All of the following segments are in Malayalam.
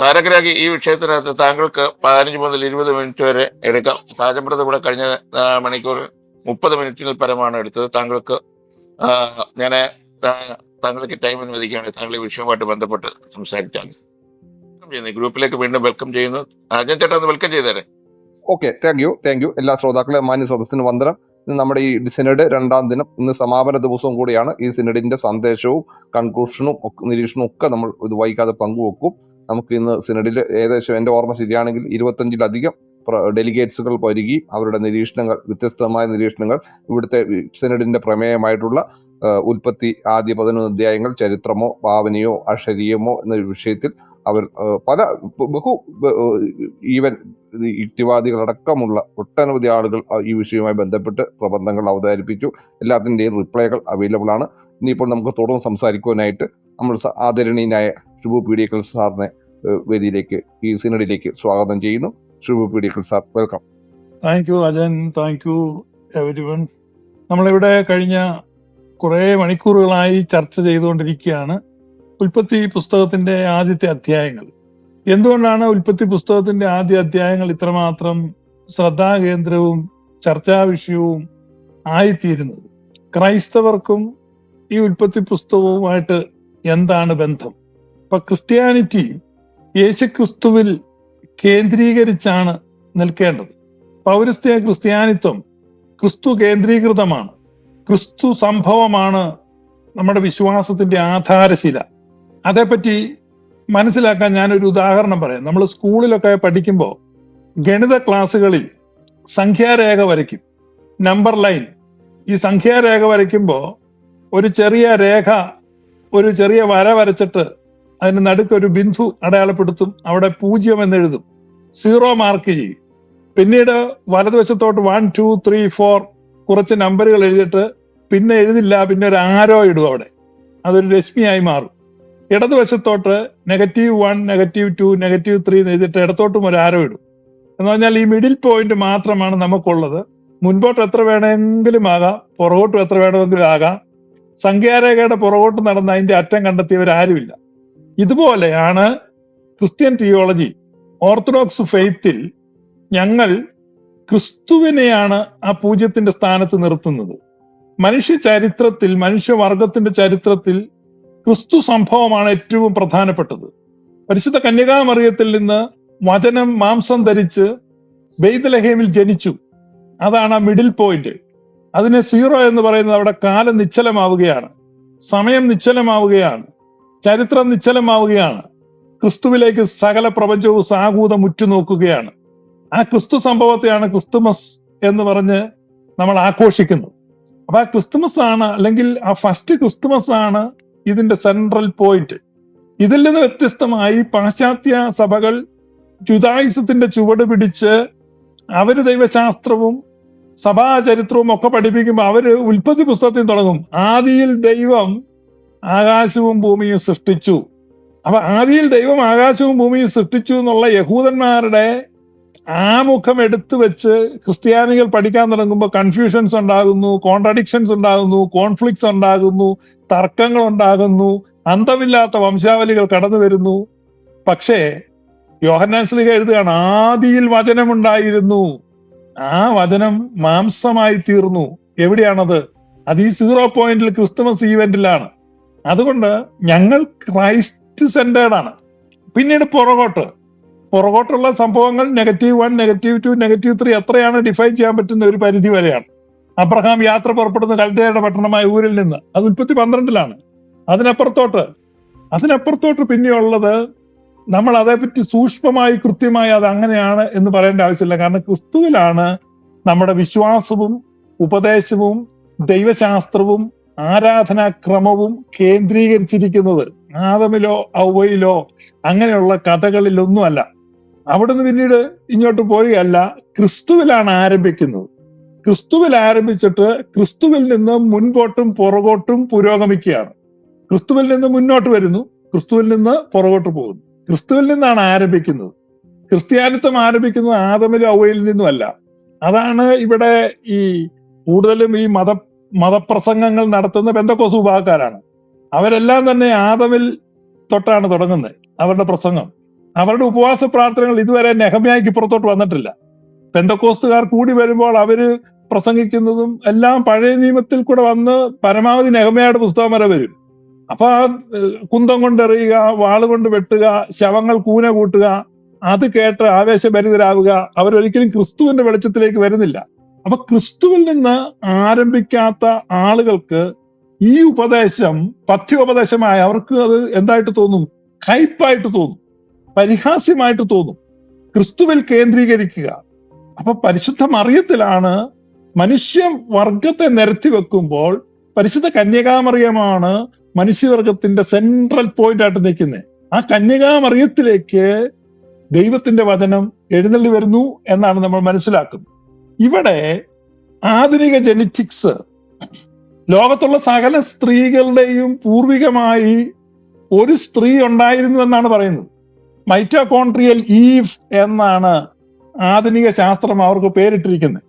താരകരാഗി ഈ വിഷയത്തിനകത്ത് താങ്കൾക്ക് പതിനഞ്ച് മുതൽ ഇരുപത് മിനിറ്റ് വരെ എടുക്കാം. സാജമ്പ്രത ഇവിടെ കഴിഞ്ഞ മണിക്കൂർ മുപ്പത് മിനിറ്റിൽ പരമാണ് എടുത്തത്. താങ്കൾക്ക് ഞാൻ താങ്കൾക്ക് ടൈം അനുവദിക്കുകയാണ്. താങ്കൾ ഈ വിഷയവുമായിട്ട് ബന്ധപ്പെട്ട് സംസാരിച്ചാൽ ഗ്രൂപ്പിലേക്ക് വീണ്ടും വെൽക്കം ചെയ്യുന്നു. അജയൻ ചേട്ടാ ഒന്ന് welcome ചെയ്തേരെ. Okay thank you thank you എല്ലാ ശ്രോതാക്കളെ മാന്യ സദസ്സിന് വന്ദനം. നമ്മുടെ ഈ സിനഡ് രണ്ടാം ദിനം. ഇന്ന് സമാപന ദിവസവും കൂടിയാണ് ഈ സിനഡിന്റെ സന്ദേശവും കൺക്ലൂഷനും നിരീക്ഷണവും ഒക്കെ നമ്മൾ ഇത് വൈകാതെ പങ്കുവെക്കും. നമുക്ക് ഇന്ന് സിനഡിൽ ഏകദേശം എന്റെ ഓർമ്മ ശരിയാണെങ്കിൽ ഇരുപത്തഞ്ചിലധികം ഡെലിഗേറ്റ്സുകൾ വരികയും അവരുടെ നിരീക്ഷണങ്ങൾ വ്യത്യസ്തമായ നിരീക്ഷണങ്ങൾ ഇവിടുത്തെ സിനഡിന്റെ പ്രമേയമായിട്ടുള്ള ഉൽപ്പത്തി ആദ്യ പതിനൊന്ന് അധ്യായങ്ങൾ ചരിത്രമോ ഭാവനയോ അക്ഷരീയമോ എന്ന വിഷയത്തിൽ അവർ പല ബഹു ഈവൻ യുക്തിവാദികളടക്കമുള്ള ഒട്ടനവധി ആളുകൾ ഈ വിഷയവുമായി ബന്ധപ്പെട്ട് പ്രബന്ധങ്ങൾ അവതരിപ്പിച്ചു. എല്ലാത്തിന്റെയും റിപ്ലൈകൾ അവൈലബിൾ ആണ് ഇനിയിപ്പോൾ നമുക്ക് തുടർന്ന് സംസാരിക്കുവാനായിട്ട് നമ്മൾ ആദരണീയനായ ശുഭു പീഡിയക്കൽ സാറിനെ വേദിയിലേക്ക് ഈ സിനഡിലേക്ക് സ്വാഗതം ചെയ്യുന്നു. Shubha P D sir welcome. Thank you Ajan. Thank you everyone നമ്മളിവിടെ കഴിഞ്ഞ കുറേ മണിക്കൂറുകളായി ചർച്ച ചെയ്തുകൊണ്ടിരിക്കുകയാണ് ഉൽപ്പത്തി പുസ്തകത്തിന്റെ ആദ്യത്തെ അധ്യായങ്ങൾ. എന്തുകൊണ്ടാണ് ഉൽപ്പത്തി പുസ്തകത്തിന്റെ ആദ്യ അധ്യായങ്ങൾ ഇത്രമാത്രം ശ്രദ്ധാകേന്ദ്രവും ചർച്ചാ വിഷയവും ആയിത്തീരുന്നത്? ക്രൈസ്തവർക്കും ഈ ഉൽപ്പത്തി പുസ്തകവുമായിട്ട് എന്താണ് ബന്ധം? ഇപ്പൊ ക്രിസ്ത്യാനിറ്റി യേശുക്രിസ്തുവിൽ കേന്ദ്രീകരിച്ചാണ് നിൽക്കേണ്ടത്. പൗരസ്ത്യ ക്രിസ്ത്യാനിത്വം ക്രിസ്തു കേന്ദ്രീകൃതമാണ്. ക്രിസ്തു സംഭവമാണ് നമ്മുടെ വിശ്വാസത്തിന്റെ ആധാരശില. അതേപ്പറ്റി മനസ്സിലാക്കാൻ ഞാനൊരു ഉദാഹരണം പറയാം. നമ്മൾ സ്കൂളിലൊക്കെ പഠിക്കുമ്പോൾ ഗണിത ക്ലാസ്സുകളിൽ സംഖ്യാരേഖ വരയ്ക്കും. Number line. ഈ സംഖ്യാരേഖ വരയ്ക്കുമ്പോൾ ഒരു ചെറിയ രേഖ ഒരു ചെറിയ വര വരച്ചിട്ട് അതിന് നടുക്ക് ഒരു ബിന്ദു അടയാളപ്പെടുത്തും അവിടെ പൂജ്യം എന്നെഴുതും സീറോ മാർക്ക് ചെയ്യും. പിന്നീട് വലതുവശത്തോട്ട് വൺ ടു ത്രീ ഫോർ കുറച്ച് നമ്പറുകൾ എഴുതിയിട്ട് പിന്നെ എഴുതില്ല പിന്നെ ഒരു ആരോ ഇടും അവിടെ. അതൊരു രശ്മിയായി മാറും. ഇടതുവശത്തോട്ട് negative one negative two negative three എന്ന് എഴുതിയിട്ട് ഇടത്തോട്ടും ഒരു ആരോ ഇടും. എന്ന് പറഞ്ഞാൽ ഈ മിഡിൽ പോയിന്റ് മാത്രമാണ് നമുക്കുള്ളത്. മുൻപോട്ട് എത്ര വേണമെങ്കിലും ആകാം പുറകോട്ടും എത്ര വേണമെങ്കിലും ആകാം. സംഖ്യാരേഖയുടെ പുറകോട്ട് നടന്ന് അതിന്റെ അറ്റം കണ്ടെത്തിയവരാരുമില്ല. ഇതുപോലെയാണ് ക്രിസ്ത്യൻ തിയോളജി. ഓർത്തഡോക്സ് ഫെയ്ത്തിൽ ഞങ്ങൾ ക്രിസ്തുവിനെയാണ് ആ പൂജ്യത്തിന്റെ സ്ഥാനത്ത് നിർത്തുന്നത്. മനുഷ്യ ചരിത്രത്തിൽ മനുഷ്യവർഗത്തിന്റെ ചരിത്രത്തിൽ ക്രിസ്തു സംഭവമാണ് ഏറ്റവും പ്രധാനപ്പെട്ടത്. പരിശുദ്ധ കന്യകാമറിയത്തിൽ നിന്ന് വചനം മാംസം ധരിച്ച് ബെയ്തലഹേമിൽ ജനിച്ചു. അതാണ് ആ മിഡിൽ പോയിന്റ് അതിനെ സീറോ എന്ന് പറയുന്നത് അവിടെ കാലം നിശ്ചലമാവുകയാണ് സമയം നിശ്ചലമാവുകയാണ്. ചരിത്രം നിശ്ചലമാവുകയാണ്. ക്രിസ്തുവിലേക്ക് സകല പ്രപഞ്ചവും സാഹൂതം ഉറ്റുനോക്കുകയാണ്. ആ ക്രിസ്തു സംഭവത്തെയാണ് ക്രിസ്തുമസ് എന്ന് പറഞ്ഞ് നമ്മൾ ആഘോഷിക്കുന്നത് അപ്പൊ ആ ക്രിസ്തുമസ് ആണ് അല്ലെങ്കിൽ ആ ഫസ്റ്റ് ക്രിസ്തുമസ് ആണ് ഇതിന്റെ സെൻട്രൽ പോയിന്റ് ഇതിൽ നിന്ന് വ്യത്യസ്തമായി പാശ്ചാത്യ സഭകൾ ജുദായിസത്തിന്റെ ചുവട് പിടിച്ച് അവർ ദൈവശാസ്ത്രവും സഭാചരിത്രവും ഒക്കെ പഠിപ്പിക്കുമ്പോൾ അവർ ഉൽപ്പത്തി പുസ്തകത്തിൽ തുടങ്ങും. ആദിയിൽ ദൈവം ആകാശവും ഭൂമിയും സൃഷ്ടിച്ചു. അപ്പൊ ആദിയിൽ ദൈവം ആകാശവും ഭൂമിയും സൃഷ്ടിച്ചു എന്നുള്ള യഹൂദന്മാരുടെ ആമുഖം എടുത്തു വെച്ച് ക്രിസ്ത്യാനികൾ പഠിക്കാൻ തുടങ്ങുമ്പോൾ കൺഫ്യൂഷൻസ് ഉണ്ടാകുന്നു കോൺട്രഡിക്ഷൻസ് ഉണ്ടാകുന്നു കോൺഫ്ലിക്ട്സ് ഉണ്ടാകുന്നു തർക്കങ്ങൾ ഉണ്ടാകുന്നു അന്തമില്ലാത്ത വംശാവലികൾ കടന്നു വരുന്നു. പക്ഷേ യോഹന്നാൻ സ്ലിഹ എഴുതുകയാണ് ആദിയിൽ വചനമുണ്ടായിരുന്നു. ആ വചനം മാംസമായി തീർന്നു. എവിടെയാണത്? അത് ഈ സീറോ പോയിന്റിൽ ക്രിസ്തുമസ് ഈവന്റിലാണ്. അതുകൊണ്ട് ഞങ്ങൾ ക്രൈസ്റ്റ് സെന്റേർഡ് ആണ്. പിന്നീട് പുറകോട്ട്. പുറകോട്ടുള്ള സംഭവങ്ങൾ negative one negative two negative three എത്രയാണ് ഡിഫൈൻ ചെയ്യാൻ പറ്റുന്ന ഒരു പരിധി വരെയാണ്. അബ്രഹാം യാത്ര പുറപ്പെടുന്ന കൽദയുടെ പട്ടണമായ ഊരിൽ നിന്ന് അത് ഉൽപ്പത്തി പന്ത്രണ്ടിലാണ്. അതിനപ്പുറത്തോട്ട് അതിനപ്പുറത്തോട്ട് പിന്നെയുള്ളത് നമ്മൾ അതേപ്പറ്റി സൂക്ഷ്മമായി കൃത്യമായി അത് അങ്ങനെയാണ് എന്ന് പറയേണ്ട ആവശ്യമില്ല. കാരണം ക്രിസ്തുവിലാണ് നമ്മുടെ വിശ്വാസവും ഉപദേശവും ദൈവശാസ്ത്രവും ആരാധനാക്രമവും കേന്ദ്രീകരിച്ചിരിക്കുന്നത് ആദമിലോ ഔവയിലോ അങ്ങനെയുള്ള കഥകളിലൊന്നുമല്ല. അവിടുന്ന് പിന്നീട് ഇങ്ങോട്ട് പോവുകയല്ല ക്രിസ്തുവിലാണ് ആരംഭിക്കുന്നത്. ക്രിസ്തുവിൽ ആരംഭിച്ചിട്ട് ക്രിസ്തുവിൽ നിന്ന് മുൻപോട്ടും പുറകോട്ടും പുരോഗമിക്കുകയാണ്. ക്രിസ്തുവിൽ നിന്ന് മുന്നോട്ട് വരുന്നു ക്രിസ്തുവിൽ നിന്ന് പുറകോട്ട് പോകുന്നു. ക്രിസ്തുവിൽ നിന്നാണ് ആരംഭിക്കുന്നത്. ക്രിസ്ത്യാനിത്വം ആരംഭിക്കുന്നത് ആദമിലും ഔവയിൽ നിന്നുമല്ല. അതാണ് ഇവിടെ ഈ കൂടുതലും ഈ മത മതപ്രസംഗങ്ങൾ നടത്തുന്ന ബന്ധക്കോസ് വിഭാഗക്കാരാണ്. അവരെല്ലാം തന്നെ ആദവിൽ തൊട്ടാണ് തുടങ്ങുന്നത് അവരുടെ പ്രസംഗം. അവരുടെ ഉപവാസ പ്രാർത്ഥനകൾ ഇതുവരെ നെഹമ്യായിക്ക് പുറത്തോട്ട് വന്നിട്ടില്ല. പെന്തക്കോസ്തുകാർ കൂടി വരുമ്പോൾ അവർ പ്രസംഗിക്കുന്നതും എല്ലാം പഴയ നിയമത്തിൽ കൂടെ വന്ന് പരമാവധി നെഹമ്യയുടെ പുസ്തകം വരെ വരും. അപ്പൊ ആ കുന്തം കൊണ്ടെറിയുക വാളുകൊണ്ട് വെട്ടുക ശവങ്ങൾ കൂന കൂട്ടുക അത് കേട്ട് ആവേശഭരിതരാവുക അവരൊരിക്കലും ക്രിസ്തുവിന്റെ വെളിച്ചത്തിലേക്ക് വരുന്നില്ല. അപ്പൊ ക്രിസ്തുവിൽ നിന്ന് ആരംഭിക്കാത്ത ആളുകൾക്ക് ഈ ഉപദേശം പഥ്യോപദേശമായ അവർക്ക് അത് എന്തായിട്ട് തോന്നും? കയ്പായിട്ട് തോന്നും. പരിഹാസ്യമായിട്ട് തോന്നും. ക്രിസ്തുവിൽ കേന്ദ്രീകരിക്കുക. അപ്പൊ പരിശുദ്ധ മറിയത്തിലാണ് മനുഷ്യ വർഗത്തെ നിരത്തി വെക്കുമ്പോൾ പരിശുദ്ധ കന്യകാമറിയമാണ് മനുഷ്യവർഗത്തിന്റെ സെൻട്രൽ പോയിന്റ് ആയിട്ട് നിൽക്കുന്നത് ആ കന്യകാമറിയത്തിലേക്ക് ദൈവത്തിന്റെ വചനം എഴുന്നള്ളി വരുന്നു എന്നാണ് നമ്മൾ മനസ്സിലാക്കുന്നത്. ഇവിടെ ആധുനിക ജെനറ്റിക്സ് ലോകത്തുള്ള സകല സ്ത്രീകളുടെയും പൂർവികമായി ഒരു സ്ത്രീ ഉണ്ടായിരുന്നു എന്നാണ് പറയുന്നത്. മൈറ്റോകോൺട്രിയൽ ഈഫ് എന്നാണ് ആധുനിക ശാസ്ത്രം അവർക്ക് പേരിട്ടിരിക്കുന്നത്.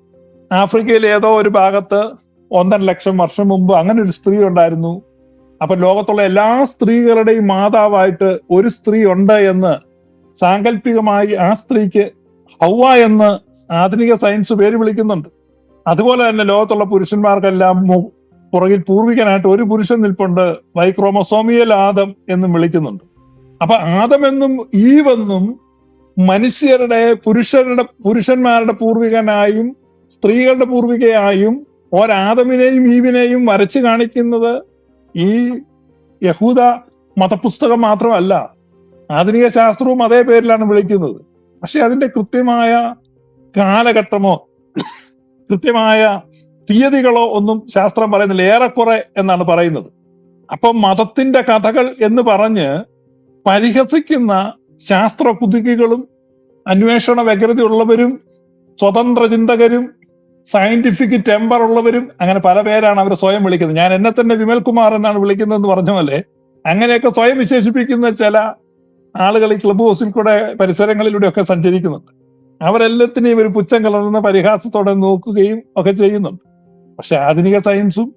ആഫ്രിക്കയിൽ ഏതോ ഒരു ഭാഗത്ത് ഒന്നര ലക്ഷം വർഷം മുമ്പ് അങ്ങനെ ഒരു സ്ത്രീ ഉണ്ടായിരുന്നു. അപ്പൊ ലോകത്തുള്ള എല്ലാ സ്ത്രീകളുടെയും മാതാവായിട്ട് ഒരു സ്ത്രീ ഉണ്ട് എന്ന് സാങ്കല്പികമായി ആ സ്ത്രീക്ക് ഹൗവ എന്ന് ആധുനിക സയൻസ് പേര് വിളിക്കുന്നുണ്ട്. അതുപോലെ തന്നെ ലോകത്തുള്ള പുരുഷന്മാർക്കെല്ലാം പുറകിൽ പൂർവികനായിട്ട് ഒരു പുരുഷൻ നിൽപ്പുണ്ട് വൈക്രോമസോമിയൽ ആദം എന്നും വിളിക്കുന്നുണ്ട്. അപ്പൊ ആദമെന്നും ഈവെന്നും മനുഷ്യരുടെ പുരുഷരുടെ പുരുഷന്മാരുടെ പൂർവികനായും സ്ത്രീകളുടെ പൂർവികയായും ഒരാദമിനെയും ഈവിനെയും വരച്ചു കാണിക്കുന്നത് ഈ യഹൂദ മതപുസ്തകം മാത്രമല്ല ആധുനിക ശാസ്ത്രവും അതേ പേരിലാണ് വിളിക്കുന്നത്. പക്ഷെ അതിന്റെ കൃത്യമായ കാലഘട്ടമോ കൃത്യമായ തീയതികളോ ഒന്നും ശാസ്ത്രം പറയുന്നില്ല. ഏറെക്കുറെ എന്നാണ് പറയുന്നത്. അപ്പം മതത്തിന്റെ കഥകൾ എന്ന് പറഞ്ഞ് പരിഹസിക്കുന്ന ശാസ്ത്ര കുതുകികളും അന്വേഷണ വ്യഗ്രതയുള്ളവരും സ്വതന്ത്ര ചിന്തകരും സയന്റിഫിക് ടെമ്പർ ഉള്ളവരും അങ്ങനെ പല പേരാണ് അവർ സ്വയം വിളിക്കുന്നത്. ഞാൻ എന്നെ തന്നെ വിമൽ കുമാർ എന്നാണ് വിളിക്കുന്നതെന്ന് പറഞ്ഞ പോലെ അങ്ങനെയൊക്കെ സ്വയം വിശേഷിപ്പിക്കുന്ന ചില ആളുകൾ ഈ ക്ലബ് ഹൗസിൽ കൂടെ പരിസരങ്ങളിലൂടെ ഒക്കെ സഞ്ചരിക്കുന്നുണ്ട്. അവരെല്ലാത്തിനെയും ഒരു പുച്ഛം കലർന്ന പരിഹാസത്തോടെ നോക്കുകയും ഒക്കെ ചെയ്യുന്നുണ്ട്. പക്ഷെ ആധുനിക സയൻസും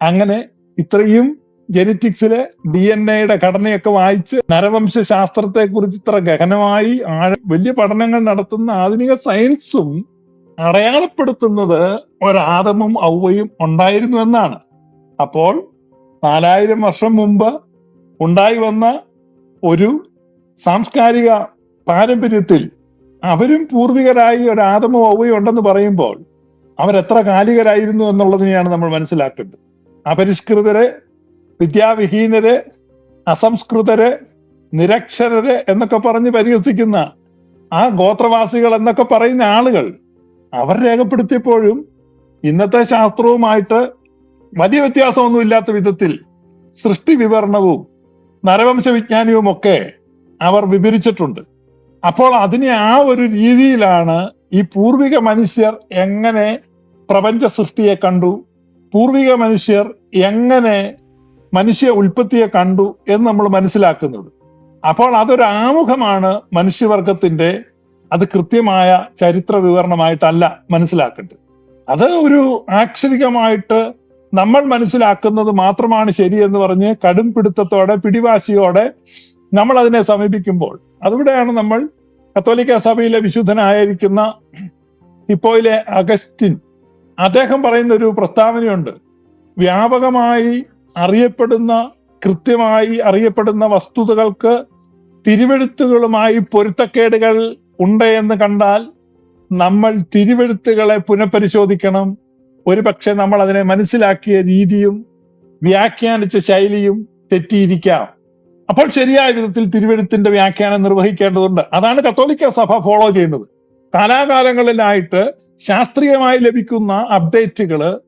അങ്ങനെ ഇത്രയും ജെനറ്റിക്സിലെ ഡി എൻ എയുടെ ഘടനയൊക്കെ വായിച്ച് നരവംശ ശാസ്ത്രത്തെ കുറിച്ച് ഇത്ര ഗഹനമായി വലിയ പഠനങ്ങൾ നടത്തുന്ന ആധുനിക സയൻസും അടയാളപ്പെടുത്തുന്നത് ഒരാദമും ഔവയും ഉണ്ടായിരുന്നു എന്നാണ്. അപ്പോൾ നാലായിരം വർഷം മുമ്പ് ഉണ്ടായി വന്ന ഒരു സാംസ്കാരിക പാരമ്പര്യത്തിൽ അവരും പൂർവികരായി ഒരു ആദമോ ഔവയോ ഉണ്ടെന്ന് പറയുമ്പോൾ അവരെത്ര കാലികരായിരുന്നു എന്നുള്ളതിനെയാണ് നമ്മൾ മനസ്സിലാക്കേണ്ടത്. അപരിഷ്കൃതരെ വിദ്യാവിഹീനരെ അസംസ്കൃതരെ നിരക്ഷരരെ എന്നൊക്കെ പറഞ്ഞ് പരിഹസിക്കുന്ന ആ ഗോത്രവാസികൾ എന്നൊക്കെ പറയുന്ന ആളുകൾ അവർ രേഖപ്പെടുത്തിയപ്പോഴും ഇന്നത്തെ ശാസ്ത്രവുമായിട്ട് വലിയ വ്യത്യാസമൊന്നും ഇല്ലാത്ത വിധത്തിൽ സൃഷ്ടി വിവരണവും നരവംശ വിജ്ഞാനവും ഒക്കെ അവർ വിവരിച്ചിട്ടുണ്ട്. അപ്പോൾ അതിനെ ആ ഒരു രീതിയിലാണ് ഈ പൂർവിക മനുഷ്യർ എങ്ങനെ പ്രപഞ്ച സൃഷ്ടിയെ കണ്ടു പൂർവിക മനുഷ്യർ എങ്ങനെ മനുഷ്യ ഉൽപ്പത്തിയെ കണ്ടു എന്ന് നമ്മൾ മനസ്സിലാക്കുന്നത്. അപ്പോൾ അതൊരു ആമുഖമാണ് മനുഷ്യവർഗത്തിന്റെ അത് കൃത്യമായ ചരിത്ര വിവരണമായിട്ടല്ല മനസ്സിലാക്കേണ്ടത്. അത് ഒരു ആക്ഷരികമായിട്ട് നമ്മൾ മനസ്സിലാക്കുന്നത് മാത്രമാണ് ശരി എന്ന് പറഞ്ഞ് കടും പിടുത്തത്തോടെ പിടിവാശിയോടെ നമ്മൾ അതിനെ സമീപിക്കുമ്പോൾ അതിവിടെയാണ് നമ്മൾ കത്തോലിക്ക സഭയിലെ വിശുദ്ധനായിരിക്കുന്ന ഇപ്പോയിലെ അഗസ്റ്റിൻ അദ്ദേഹം പറയുന്ന ഒരു പ്രസ്താവനയുണ്ട്. വ്യാപകമായി അറിയപ്പെടുന്ന കൃത്യമായി അറിയപ്പെടുന്ന വസ്തുതകൾക്ക് തിരുവെഴുത്തുകളുമായി പൊരുത്തക്കേടുകൾ ഉണ്ട് എന്ന് കണ്ടാൽ നമ്മൾ തിരുവെഴുത്തുകളെ പുനഃപരിശോധിക്കണം. ഒരു പക്ഷെ നമ്മൾ അതിനെ മനസ്സിലാക്കിയ രീതിയും വ്യാഖ്യാനിച്ച ശൈലിയും തെറ്റിയിരിക്കാം. അപ്പോൾ ശരിയായ വിധത്തിൽ തിരുവെഴുത്തിന്റെ വ്യാഖ്യാനം നിർവഹിക്കേണ്ടതുണ്ട്. അതാണ് കത്തോലിക്ക സഭ ഫോളോ ചെയ്യുന്നത്. കാലാകാലങ്ങളിലായിട്ട് ശാസ്ത്രീയമായി ലഭിക്കുന്ന അപ്ഡേറ്റുകൾ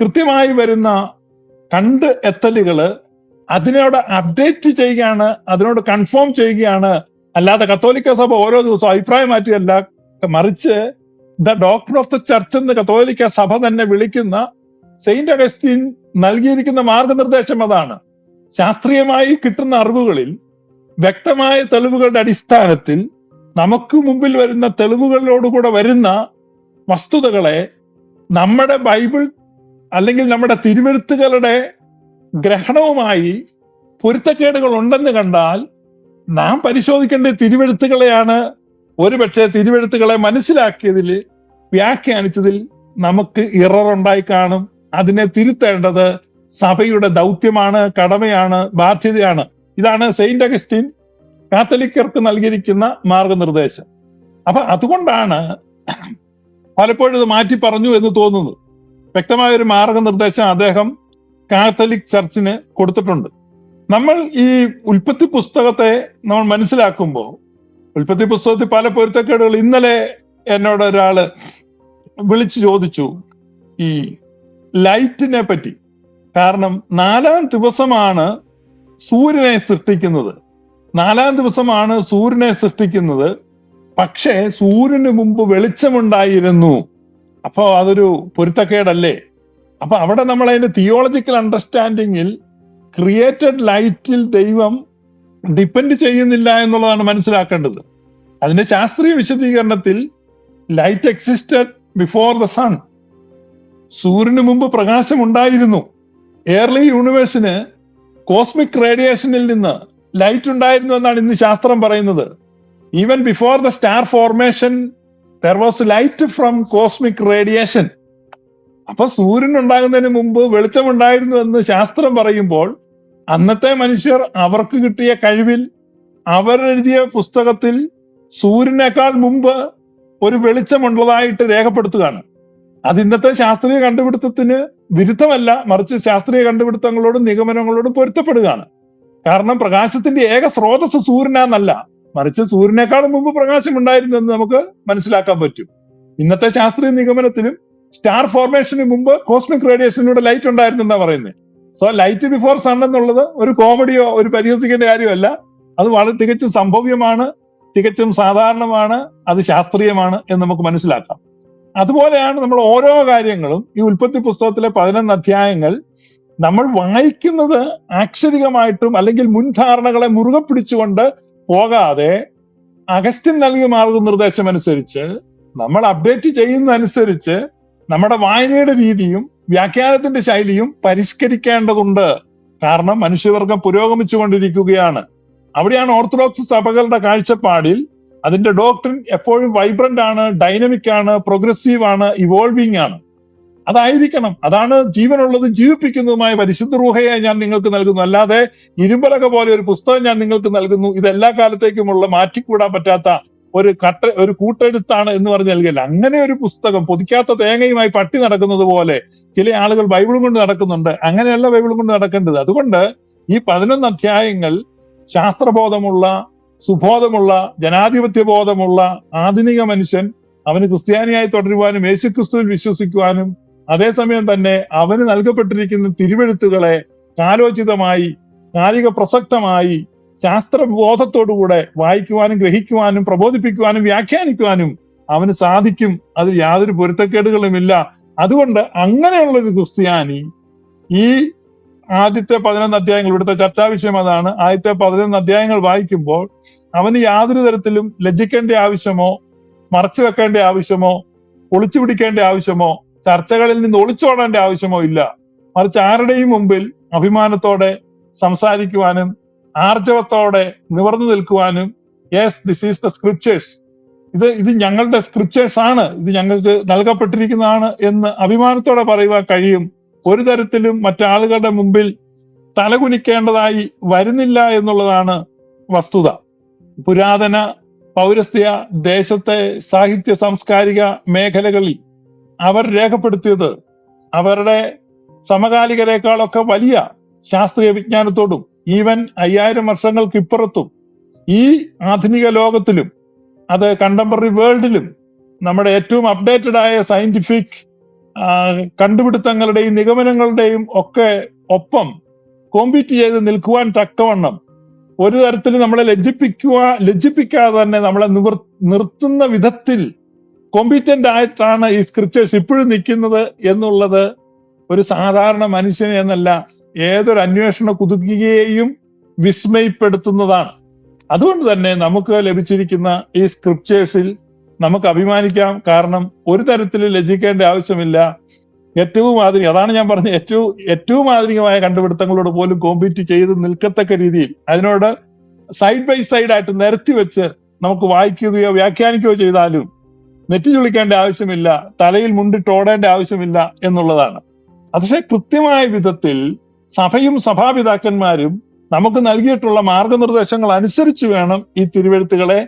കൃത്യമായി വരുന്ന കണ്ട് എത്തലുകൾ അതിനോട് അപ്ഡേറ്റ് ചെയ്യുകയാണ് അതിനോട് കൺഫേം ചെയ്യുകയാണ്. അല്ലാതെ കത്തോലിക്ക സഭ ഓരോ ദിവസവും അഭിപ്രായം മാറ്റിയല്ല മറിച്ച് the doctor of the church എന്ന് കത്തോലിക്ക സഭ തന്നെ വിളിക്കുന്ന സെയിന്റ് അഗസ്റ്റിൻ നൽകിയിരിക്കുന്ന മാർഗനിർദ്ദേശം അതാണ്. ശാസ്ത്രീയമായി കിട്ടുന്ന അറിവുകളിൽ വ്യക്തമായ തെളിവുകളുടെ അടിസ്ഥാനത്തിൽ നമുക്ക് മുമ്പിൽ വരുന്ന തെളിവുകളിലോടുകൂടെ വരുന്ന വസ്തുതകളെ നമ്മുടെ ബൈബിൾ അല്ലെങ്കിൽ നമ്മുടെ തിരുവെഴുത്തുകളുടെ ഗ്രഹണവുമായി പൊരുത്തക്കേടുകൾ ഉണ്ടെന്ന് കണ്ടാൽ നാം പരിശോധിക്കേണ്ട തിരുവെഴുത്തുകളെയാണ് ഒരുപക്ഷെ തിരുവെഴുത്തുകളെ മനസ്സിലാക്കിയതിൽ വ്യാഖ്യാനിച്ചതിൽ നമുക്ക് ഇറർ ഉണ്ടായി കാണും. അതിനെ തിരുത്തേണ്ടത് സഭയുടെ ദൗത്യമാണ് കടമയാണ് ബാധ്യതയാണ്. ഇതാണ് സെയിന്റ് അഗസ്റ്റിൻ കാത്തലിക്കർക്ക് നൽകിയിരിക്കുന്ന മാർഗനിർദ്ദേശം. അപ്പൊ അതുകൊണ്ടാണ് പലപ്പോഴും ഇത് മാറ്റി പറഞ്ഞു എന്ന് തോന്നുന്നത് വ്യക്തമായ ഒരു മാർഗനിർദ്ദേശം അദ്ദേഹം കാത്തലിക് ചർച്ചിന് കൊടുത്തിട്ടുണ്ട്. നമ്മൾ ഈ ഉൽപ്പത്തി പുസ്തകത്തെ നമ്മൾ മനസ്സിലാക്കുമ്പോൾ ഉൽപ്പത്തി പുസ്തകത്തിൽ പല പൊരുത്തക്കേടുകൾ ഇന്നലെ എന്നോട് ഒരാൾ വിളിച്ചു ചോദിച്ചു ഈ ലൈറ്റിനെ പറ്റി. കാരണം നാലാം ദിവസമാണ് സൂര്യനെ സൃഷ്ടിക്കുന്നത്. നാലാം ദിവസമാണ് സൂര്യനെ സൃഷ്ടിക്കുന്നത്. പക്ഷേ സൂര്യന് മുമ്പ് വെളിച്ചമുണ്ടായിരുന്നു. അപ്പോ അതൊരു പൊരുത്തക്കേടല്ലേ? അപ്പൊ അവിടെ നമ്മൾ അതിന്റെ തിയോളജിക്കൽ അണ്ടർസ്റ്റാൻഡിങ്ങിൽ ക്രിയേറ്റഡ് ലൈറ്റിൽ ദൈവം ഡിപ്പെൻഡ് ചെയ്യുന്നില്ല എന്നുള്ളതാണ് മനസ്സിലാക്കേണ്ടത്. അതിന്റെ ശാസ്ത്രീയ വിശദീകരണത്തിൽ light existed before the sun സൂര്യന് മുമ്പ് പ്രകാശം ഉണ്ടായിരുന്നു എയർലി യൂണിവേഴ്സിന് കോസ്മിക് റേഡിയേഷനിൽ നിന്ന് ലൈറ്റ് ഉണ്ടായിരുന്നു എന്നാണ് ഇന്ന് ശാസ്ത്രം പറയുന്നത്. Even before the star formation there was light from cosmic radiation അപ്പൊ സൂര്യൻ ഉണ്ടാകുന്നതിന് മുമ്പ് വെളിച്ചം ഉണ്ടായിരുന്നു എന്ന് ശാസ്ത്രം പറയുമ്പോൾ അന്നത്തെ മനുഷ്യർ അവർക്ക് കിട്ടിയ കഴിവിൽ അവരെഴുതിയ പുസ്തകത്തിൽ സൂര്യനേക്കാൾ മുമ്പ് ഒരു വെളിച്ചമുള്ളതായിട്ട് രേഖപ്പെടുത്തുകയാണ്. അത് ഇന്നത്തെ ശാസ്ത്രീയ കണ്ടുപിടുത്തത്തിന് വിരുദ്ധമല്ല. മറിച്ച് ശാസ്ത്രീയ കണ്ടുപിടുത്തങ്ങളോടും നിഗമനങ്ങളോടും പൊരുത്തപ്പെടുകയാണ്. കാരണം പ്രകാശത്തിന്റെ ഏക സ്രോതസ് സൂര്യനാന്നല്ല. മറിച്ച് സൂര്യനേക്കാളും മുമ്പ് പ്രകാശം ഉണ്ടായിരുന്നു എന്ന് നമുക്ക് മനസ്സിലാക്കാൻ പറ്റും. ഇന്നത്തെ ശാസ്ത്രീയ നിഗമനത്തിലും സ്റ്റാർ ഫോർമേഷന് മുമ്പ് കോസ്മിക് റേഡിയേഷനിലൂടെ ലൈറ്റ് ഉണ്ടായിരുന്നു എന്നാ പറയുന്നത് സോ ലൈറ്റ് ബിഫോർ സൺ എന്നുള്ളത് ഒരു കോമഡിയോ ഒരു പരിഹസിക്കേണ്ട കാര്യമല്ല. അത് വളരെ തികച്ചും സംഭവ്യമാണ് തികച്ചും സാധാരണമാണ് അത് ശാസ്ത്രീയമാണ് എന്ന് നമുക്ക് മനസ്സിലാക്കാം. അതുപോലെയാണ് നമ്മൾ ഓരോ കാര്യങ്ങളും ഈ ഉൽപ്പത്തി പുസ്തകത്തിലെ പതിനൊന്ന് അധ്യായങ്ങൾ നമ്മൾ വായിക്കുന്നത് ആക്ഷരികമായിട്ടും അല്ലെങ്കിൽ മുൻധാരണകളെ മുറുകെ പിടിച്ചുകൊണ്ട് പോകാതെ അഗസ്റ്റിൻ നൽകിയ മാർഗനിർദ്ദേശം അനുസരിച്ച് നമ്മൾ അപ്ഡേറ്റ് ചെയ്യുന്നതനുസരിച്ച് നമ്മുടെ വായനയുടെ രീതിയും വ്യാഖ്യാനത്തിന്റെ ശൈലിയും പരിഷ്കരിക്കേണ്ടതുണ്ട്. കാരണം മനുഷ്യവർഗം പുരോഗമിച്ചുകൊണ്ടിരിക്കുകയാണ്. അവിടെയാണ് ഓർത്തഡോക്സ് സഭകളുടെ കാഴ്ചപ്പാടിൽ അതിന്റെ ഡോക്ടറിൻ എപ്പോഴും വൈബ്രന്റ് ആണ് ഡൈനമിക് ആണ് പ്രോഗ്രസീവ് ആണ് ഇവോൾവിംഗ് ആണ്. അതായിരിക്കണം. അതാണ് ജീവനുള്ളതും ജീവിപ്പിക്കുന്നതുമായ പരിശുദ്ധ റൂഹയെ ഞാൻ നിങ്ങൾക്ക് നൽകുന്നു. അല്ലാതെ ഇരുമ്പലക പോലെ ഒരു പുസ്തകം ഞാൻ നിങ്ങൾക്ക് നൽകുന്നു. ഇതെല്ലാ കാലത്തേക്കുമുള്ള മാറ്റിക്കൂടാൻ പറ്റാത്ത ഒരു കട്ട ഒരു കൂട്ടെടുത്താണ് എന്ന് പറഞ്ഞ് നൽകില്ല. അങ്ങനെ ഒരു പുസ്തകം പൊതിക്കാത്ത തേങ്ങയുമായി പട്ടി നടക്കുന്നത് പോലെ ചില ആളുകൾ ബൈബിളും കൊണ്ട് നടക്കുന്നുണ്ട്. അങ്ങനെയല്ല ബൈബിളും കൊണ്ട് നടക്കേണ്ടത്. അതുകൊണ്ട് ഈ പതിനൊന്ന് അധ്യായങ്ങൾ ശാസ്ത്രബോധമുള്ള സുബോധമുള്ള ജനാധിപത്യ ബോധമുള്ള ആധുനിക മനുഷ്യൻ അവന് ക്രിസ്ത്യാനിയായി തുടരുവാനും യേശുക്രിസ്തുവിൽ വിശ്വസിക്കുവാനും അതേസമയം തന്നെ അവന് നൽകപ്പെട്ടിരിക്കുന്ന തിരുവെഴുത്തുകളെ കാലോചിതമായി കാലിക പ്രസക്തമായി ശാസ്ത്രബോധത്തോടുകൂടെ വായിക്കുവാനും ഗ്രഹിക്കുവാനും പ്രബോധിപ്പിക്കുവാനും വ്യാഖ്യാനിക്കുവാനും അവന് സാധിക്കും. അതിൽ യാതൊരു പൊരുത്തക്കേടുകളുമില്ല. അതുകൊണ്ട് അങ്ങനെയുള്ള ഒരു ക്രിസ്ത്യാനി ഈ ആദ്യത്തെ പതിനൊന്ന് അധ്യായങ്ങൾ ഇവിടുത്തെ ചർച്ചാ വിഷയം അതാണ്. ആദ്യത്തെ പതിനൊന്ന് അധ്യായങ്ങൾ വായിക്കുമ്പോൾ അവന് യാതൊരു തരത്തിലും ലജ്ജിക്കേണ്ട ആവശ്യമോ മറച്ചു വെക്കേണ്ട ആവശ്യമോ ഒളിച്ചു പിടിക്കേണ്ട ആവശ്യമോ ചർച്ചകളിൽ നിന്ന് ഒളിച്ചോടേണ്ട ആവശ്യമോ ഇല്ല. മറിച്ച് ആരുടെയും മുമ്പിൽ അഭിമാനത്തോടെ സംസാരിക്കുവാനും ആർജവത്തോടെ നിവർന്നു നിൽക്കുവാനും yes this is the scriptures ഇത് ഇത് ഞങ്ങളുടെ സ്ക്രിപ്റ്റേഴ്സ് ആണ്. ഇത് ഞങ്ങൾക്ക് നൽകപ്പെട്ടിരിക്കുന്നതാണ് എന്ന് അഭിമാനത്തോടെ പറയുവാൻ കഴിയും. ഒരു തരത്തിലും മറ്റാളുകളുടെ മുമ്പിൽ തലകുനിക്കേണ്ടതായി വരുന്നില്ല എന്നുള്ളതാണ് വസ്തുത. പുരാതന പൗരസ്ത്യ ദേശത്തെ സാഹിത്യ സാംസ്കാരിക മേഖലകളിൽ അവർ രേഖപ്പെടുത്തിയത് അവരുടെ സമകാലികരെക്കാളൊക്കെ വലിയ ശാസ്ത്രീയ വിജ്ഞാനത്തോടും ഈവൻ അയ്യായിരം വർഷങ്ങൾക്ക് ഇപ്പുറത്തും ഈ ആധുനിക ലോകത്തിലും അത് കണ്ടംപററി വേൾഡിലും നമ്മുടെ ഏറ്റവും അപ്ഡേറ്റഡ് ആയ സയന്റിഫിക് കണ്ടുപിടുത്തങ്ങളുടെയും നിഗമനങ്ങളുടെയും ഒക്കെ ഒപ്പം കോമ്പീറ്റ് ചെയ്ത് നിൽക്കുവാൻ തക്കവണ്ണം ഒരു തരത്തിൽ നമ്മളെ ലജ്ജിപ്പിക്കുക ലജ്ജിപ്പിക്കാതെ തന്നെ നമ്മളെ നിവർ നിർത്തുന്ന വിധത്തിൽ കോമ്പീറ്റന്റ് ആയിട്ടാണ് ഈ സ്ക്രിപ്റ്റേഴ്സ് ഇപ്പോഴും നിൽക്കുന്നത് എന്നുള്ളത് ഒരു സാധാരണ മനുഷ്യനെ എന്നല്ല ഏതൊരു അന്വേഷണ കുതുകിയെയും വിസ്മയപ്പെടുത്തുന്നതാണ്. അതുകൊണ്ട് തന്നെ നമുക്ക് ലഭിച്ചിരിക്കുന്ന ഈ സ്ക്രിപ്റ്റേഴ്സിൽ നമുക്ക് അഭിമാനിക്കാം. കാരണം ഒരു തരത്തിൽ ലജ്ജിക്കേണ്ട ആവശ്യമില്ല. ഏറ്റവും ആധുനിക അതാണ് ഞാൻ പറഞ്ഞത്. ഏറ്റവും ഏറ്റവും ആധുനികമായ കണ്ടുപിടുത്തങ്ങളോട് പോലും കോമ്പീറ്റ് ചെയ്ത് നിൽക്കത്തക്ക രീതിയിൽ അതിനോട് സൈഡ് ബൈ സൈഡ് ആയിട്ട് നിരത്തി വെച്ച് നമുക്ക് വായിക്കുകയോ വ്യാഖ്യാനിക്കുകയോ ചെയ്താലും നെറ്റി ചുളിക്കേണ്ട ആവശ്യമില്ല തലയിൽ മുണ്ടിട്ട് ഓടേണ്ട ആവശ്യമില്ല എന്നുള്ളതാണ്. പക്ഷേ കൃത്യമായ വിധത്തിൽ സഭയും സഭാപിതാക്കന്മാരും നമുക്ക് നൽകിയിട്ടുള്ള മാർഗനിർദ്ദേശങ്ങൾ അനുസരിച്ച് വേണം ഈ തിരുവെഴുത്തുകളെ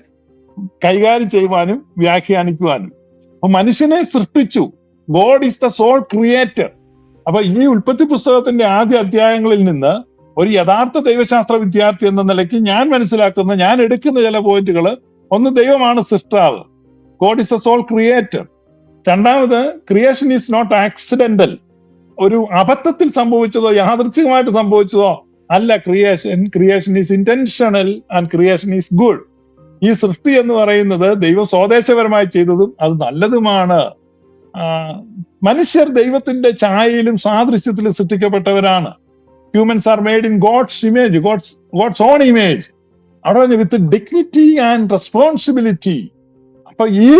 കൈകാര്യം ചെയ്യുവാനും വ്യാഖ്യാനിക്കുവാനും. അപ്പൊ മനുഷ്യനെ സൃഷ്ടിച്ചു. God is the sole creator അപ്പൊ ഈ ഉൽപ്പത്തി പുസ്തകത്തിന്റെ ആദ്യ അധ്യായങ്ങളിൽ നിന്ന് ഒരു യഥാർത്ഥ ദൈവശാസ്ത്ര വിദ്യാർത്ഥി എന്ന നിലയ്ക്ക് ഞാൻ മനസ്സിലാക്കുന്ന ഞാൻ എടുക്കുന്ന ചില പോയിന്റുകൾ ഒന്ന് ദൈവമാണ് സൃഷ്ടാവ്. God is a sole creator രണ്ടാമത് ക്രിയേഷൻ ഈസ് നോട്ട് ആക്സിഡന്റൽ ഒരു അബദ്ധത്തിൽ സംഭവിച്ചതോ യാദൃച്ഛികമായിട്ട് സംഭവിച്ചതോ അല്ല. Creation creation is intentional and creation is good ഈ സൃഷ്ടി എന്ന് പറയുന്നത് ദൈവം സ്വദേശപരമായി ചെയ്തതും അത് നല്ലതുമാണ്. മനുഷ്യർ ദൈവത്തിന്റെ ഛായയിലും സാദൃശ്യത്തിലും സൃഷ്ടിക്കപ്പെട്ടവരാണ്. Humans are made in God's image God's God's own image അവിടെ പറഞ്ഞു വിത്ത് ഡിഗ്നിറ്റി ആൻഡ് റെസ്പോൺസിബിലിറ്റി അപ്പൊ ഈ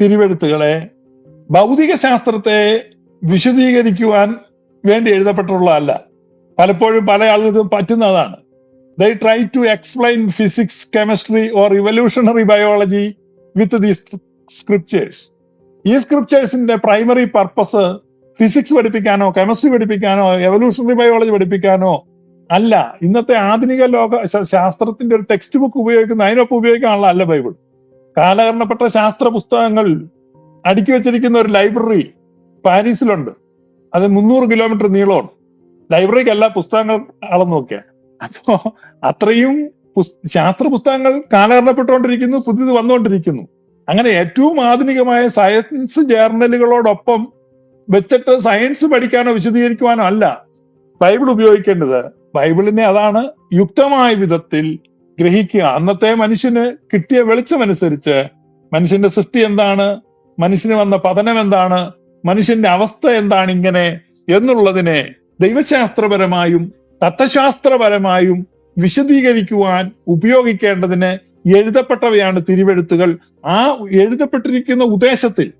തിരുവെഴുത്തുകളെ ഭൗതിക ശാസ്ത്രത്തെ വിശദീകരിക്കുവാൻ വേണ്ടി എഴുതപ്പെട്ടുള്ളതല്ല പലപ്പോഴും പല ആളുകൾക്കും പറ്റുന്നതാണ്. ദൈ try to explain physics, chemistry, or evolutionary biology with these scriptures. ഈ സ്ക്രിപ്റ്റേഴ്സിന്റെ പ്രൈമറി പർപ്പസ് ഫിസിക്സ് പഠിപ്പിക്കാനോ കെമിസ്ട്രി പഠിപ്പിക്കാനോ എവല്യൂഷണറി ബയോളജി പഠിപ്പിക്കാനോ അല്ല. ഇന്നത്തെ ആധുനിക ലോക ശാസ്ത്രത്തിന്റെ ഒരു ടെക്സ്റ്റ് ബുക്ക് ഉപയോഗിക്കുന്ന അതിനൊപ്പം ഉപയോഗിക്കാനുള്ള അല്ല ബൈബിൾ. കാലഹരണപ്പെട്ട ശാസ്ത്ര പുസ്തകങ്ങൾ അടുക്കി വെച്ചിരിക്കുന്ന ഒരു ലൈബ്രറി പാരീസിലുണ്ട്. അത് മുന്നൂറ് കിലോമീറ്റർ നീളമാണ്. ലൈബ്രറിക്കല്ല പുസ്തകങ്ങൾ അളന്നു നോക്കിയ. അപ്പോ അത്രയും ശാസ്ത്ര പുസ്തകങ്ങൾ കാലഹരണപ്പെട്ടുകൊണ്ടിരിക്കുന്നു പുതിയത് വന്നുകൊണ്ടിരിക്കുന്നു. അങ്ങനെ ഏറ്റവും ആധുനികമായ സയൻസ് ജേർണലുകളോടൊപ്പം വെച്ചിട്ട് സയൻസ് പഠിക്കാനോ വിശദീകരിക്കുവാനോ അല്ല ബൈബിൾ ഉപയോഗിക്കേണ്ടത്. ബൈബിളിനെ അതാണ് യുക്തമായ വിധത്തിൽ ഗ്രഹിക്കുക. അന്നത്തെ മനുഷ്യന് കിട്ടിയ വെളിച്ചമനുസരിച്ച് മനുഷ്യന്റെ സൃഷ്ടി എന്താണ് മനുഷ്യന് വന്ന പതനം എന്താണ് മനുഷ്യന്റെ അവസ്ഥ എന്താണ് ഇങ്ങനെ എന്നുള്ളതിനെ ദൈവശാസ്ത്രപരമായും തത്വശാസ്ത്രപരമായും വിശദീകരിക്കുവാൻ ഉപയോഗിക്കേണ്ടതിന് എഴുതപ്പെട്ടവയാണ് തിരുവെഴുത്തുകൾ. ആ എഴുതപ്പെട്ടിരിക്കുന്ന ഉദ്ദേശത്തിൽ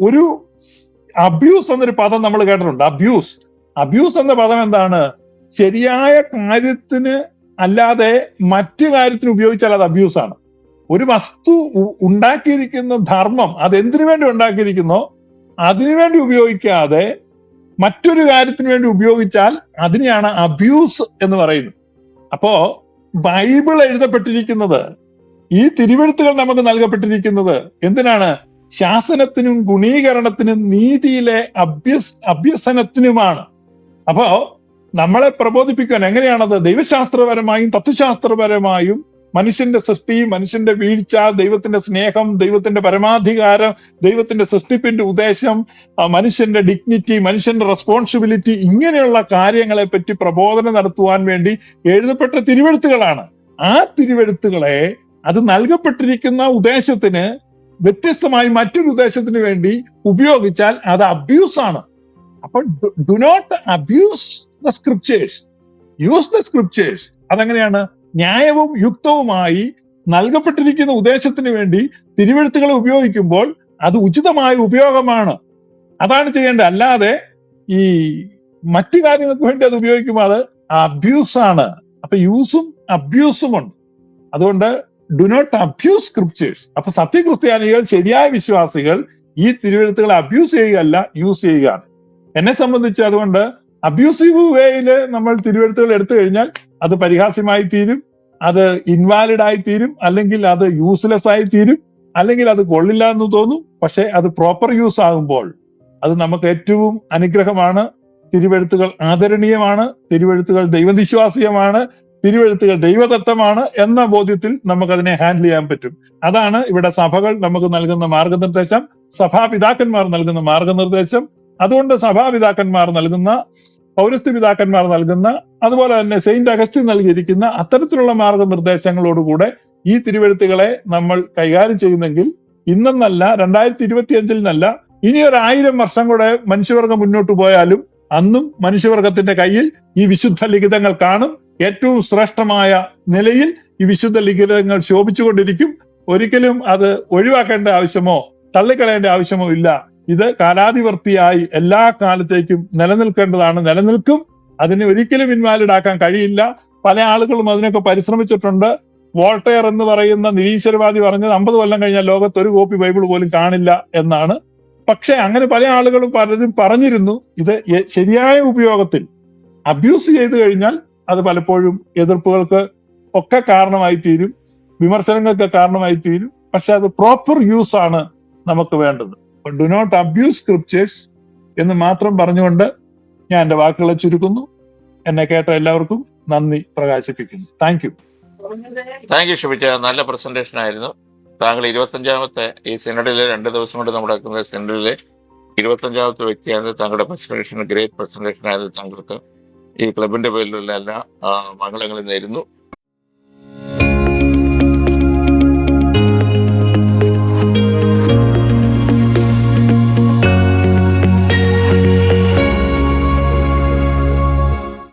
ഒരു അബ്യൂസ് എന്നൊരു പദം നമ്മൾ കേട്ടിട്ടുണ്ട്. അബ്യൂസ്. അബ്യൂസ് എന്ന പദം എന്താണ്? ശരിയായ കാര്യത്തിന് അല്ലാതെ മറ്റു കാര്യത്തിന് ഉപയോഗിച്ചാൽ അത് അബ്യൂസ് ആണ്. ഒരു വസ്തു ഉണ്ടാക്കിയിരിക്കുന്ന ധർമ്മം അത് എന്തിനു വേണ്ടി ഉണ്ടാക്കിയിരിക്കുന്നോ? അതിനു വേണ്ടി ഉപയോഗിക്കാതെ മറ്റൊരു കാര്യത്തിന് വേണ്ടി ഉപയോഗിച്ചാൽ അതിനെയാണ് അബ്യൂസ് എന്ന് പറയുന്നത്. അപ്പോ ബൈബിൾ എഴുതപ്പെട്ടിരിക്കുന്നത് ഈ തിരുവെഴുത്തുകൾ നമുക്ക് നൽകപ്പെട്ടിരിക്കുന്നത് എന്തിനാണ്? ശാസനത്തിനും ഗുണീകരണത്തിനും നീതിയിലെ അഭ്യസ് അഭ്യസനത്തിനുമാണ്. അപ്പോ നമ്മളെ പ്രബോധിപ്പിക്കാൻ എങ്ങനെയാണത്? ദൈവശാസ്ത്രപരമായും തത്വശാസ്ത്രപരമായും മനുഷ്യന്റെ സൃഷ്ടി മനുഷ്യന്റെ വീഴ്ച ദൈവത്തിന്റെ സ്നേഹം ദൈവത്തിന്റെ പരമാധികാരം ദൈവത്തിന്റെ സൃഷ്ടിപ്പിന്റെ ഉദ്ദേശം മനുഷ്യന്റെ ഡിഗ്നിറ്റി മനുഷ്യന്റെ റെസ്പോൺസിബിലിറ്റി ഇങ്ങനെയുള്ള കാര്യങ്ങളെ പറ്റി പ്രബോധനം നടത്തുവാൻ വേണ്ടി എഴുതപ്പെട്ട തിരുവെഴുത്തുകളാണ്. ആ തിരുവെഴുത്തുകളെ അത് നൽകപ്പെട്ടിരിക്കുന്ന ഉദ്ദേശത്തിന് വ്യത്യസ്തമായി മറ്റൊരു ഉദ്ദേശത്തിന് വേണ്ടി ഉപയോഗിച്ചാൽ അത് അബ്യൂസ് ആണ്. അപ്പൊ do not abuse the scriptures use the scriptures അതെങ്ങനെയാണ്? ന്യായവും യുക്തവുമായി നൽകപ്പെട്ടിരിക്കുന്ന ഉദ്ദേശത്തിന് വേണ്ടി തിരുവെഴുത്തുകളെ ഉപയോഗിക്കുമ്പോൾ അത് ഉചിതമായ ഉപയോഗമാണ്. അതാണ് ചെയ്യേണ്ടത്. അല്ലാതെ ഈ മറ്റു കാര്യങ്ങൾക്ക് വേണ്ടി അത് ഉപയോഗിക്കുമ്പോൾ അത് അബ്യൂസ് ആണ്. അപ്പൊ യൂസും അബ്യൂസും ഉണ്ട്. അതുകൊണ്ട് ഡു നോട്ട് അബ്യൂസ് സ്ക്രിപ്റ്റേഴ്സ് അപ്പൊ സത്യക്രിസ്ത്യാനികൾ ശരിയായ വിശ്വാസികൾ ഈ തിരുവെഴുത്തുകളെ അബ്യൂസ് ചെയ്യുകയല്ല യൂസ് ചെയ്യുകയാണ്. എന്നെ സംബന്ധിച്ച് അതുകൊണ്ട് അബ്യൂസീവ് വേയിൽ നമ്മൾ തിരുവെഴുത്തുകൾ എടുത്തു കഴിഞ്ഞാൽ അത് പരിഹാസ്യമായി തീരും അത് ഇൻവാലിഡ് ആയി തീരും അല്ലെങ്കിൽ അത് യൂസ്ലെസ് ആയി തീരും അല്ലെങ്കിൽ അത് കൊള്ളില്ല എന്ന് തോന്നും. പക്ഷെ അത് പ്രോപ്പർ യൂസ് ആകുമ്പോൾ അത് നമുക്ക് ഏറ്റവും അനുഗ്രഹമാണ്. തിരുവെഴുത്തുകൾ ആദരണീയമാണ് തിരുവെഴുത്തുകൾ ദൈവവിശ്വാസീയമാണ് തിരുവെഴുത്തുകൾ ദൈവദത്തമാണ് എന്ന ബോധ്യത്തിൽ നമുക്കതിനെ ഹാൻഡിൽ ചെയ്യാൻ പറ്റും. അതാണ് ഇവിടെ സഭകൾ നമുക്ക് നൽകുന്ന മാർഗനിർദ്ദേശം. സഭാപിതാക്കന്മാർ നൽകുന്ന മാർഗനിർദ്ദേശം. അതുകൊണ്ട് സഭാപിതാക്കന്മാർ നൽകുന്ന പൗരസ്ത്യ പിതാക്കന്മാർ നൽകുന്ന അതുപോലെ തന്നെ സെയിന്റ് അഗസ്റ്റിൻ നൽകിയിരിക്കുന്ന അത്തരത്തിലുള്ള മാർഗനിർദ്ദേശങ്ങളോടുകൂടെ ഈ തിരുവെഴുത്തുകളെ നമ്മൾ കൈകാര്യം ചെയ്യുന്നെങ്കിൽ ഇന്നെന്നല്ല രണ്ടായിരത്തി ഇരുപത്തി അഞ്ചിൽ നിന്നല്ല ഇനി ഒരു ആയിരം വർഷം കൂടെ മനുഷ്യവർഗം മുന്നോട്ട് പോയാലും അന്നും മനുഷ്യവർഗത്തിന്റെ കയ്യിൽ ഈ വിശുദ്ധ ലിഖിതങ്ങൾ കാണും. ഏറ്റവും ശ്രേഷ്ഠമായ നിലയിൽ ഈ വിശുദ്ധ ലിഖിതങ്ങൾ ശോഭിച്ചുകൊണ്ടിരിക്കും. ഒരിക്കലും അത് ഒഴിവാക്കേണ്ട ആവശ്യമോ തള്ളിക്കളയേണ്ട ആവശ്യമോ ഇല്ല. ഇത് കാലാതിവർത്തിയായി എല്ലാ കാലത്തേക്കും നിലനിൽക്കേണ്ടതാണ്. നിലനിൽക്കും. അതിനെ ഒരിക്കലും ഇൻവാലിഡ് ആക്കാൻ കഴിയില്ല. പല ആളുകളും അതിനൊക്കെ പരിശ്രമിച്ചിട്ടുണ്ട്. വോൾട്ടയർ എന്ന് പറയുന്ന നിരീശ്വരവാദി പറഞ്ഞത് അമ്പത് കൊല്ലം കഴിഞ്ഞാൽ ലോകത്ത് ഒരു കോപ്പി ബൈബിൾ പോലും കാണില്ല എന്നാണ്. പക്ഷെ അങ്ങനെ പല ആളുകളും പലരും പറഞ്ഞിരുന്നു ഇത് ശരിയായ ഉപയോഗത്തിൽ അബ്യൂസ് ചെയ്തു കഴിഞ്ഞാൽ അത് പലപ്പോഴും എതിർപ്പുകൾക്ക് ഒക്കെ കാരണമായി തീരും വിമർശനങ്ങൾക്ക് കാരണമായി തീരും. പക്ഷെ അത് പ്രോപ്പർ യൂസ് ആണ് നമുക്ക് വേണ്ടത്. ഡു നോട്ട് അബ്യൂസ് സ്ക്രിപ്റ്റേഴ്സ് എന്ന് മാത്രം പറഞ്ഞുകൊണ്ട് ഞാൻ എന്റെ വാക്കുകളെ ചുരുക്കുന്നു. എന്നെ കേട്ട എല്ലാവർക്കും നന്ദി പ്രകാശിപ്പിക്കുന്നു. താങ്ക് യു താങ്ക് യു ഷുഭിച്ച നല്ല പ്രസന്റേഷൻ ആയിരുന്നു. താങ്കൾ ഇരുപത്തഞ്ചാമത്തെ ഈ സിനഡിലെ രണ്ട് ദിവസം കൊണ്ട് നടക്കുന്ന സിനഡിലെ ഇരുപത്തഞ്ചാമത്തെ വ്യക്തിയാണ് താങ്കളുടെ പ്രസന്റേഷൻ ഗ്രേറ്റ് പ്രസന്റേഷൻ ആയിരുന്നു. താങ്കൾക്ക് ഈ ക്ലബിന്റെ പേരിലുള്ള എല്ലാ മംഗളങ്ങളും നേരുന്നു.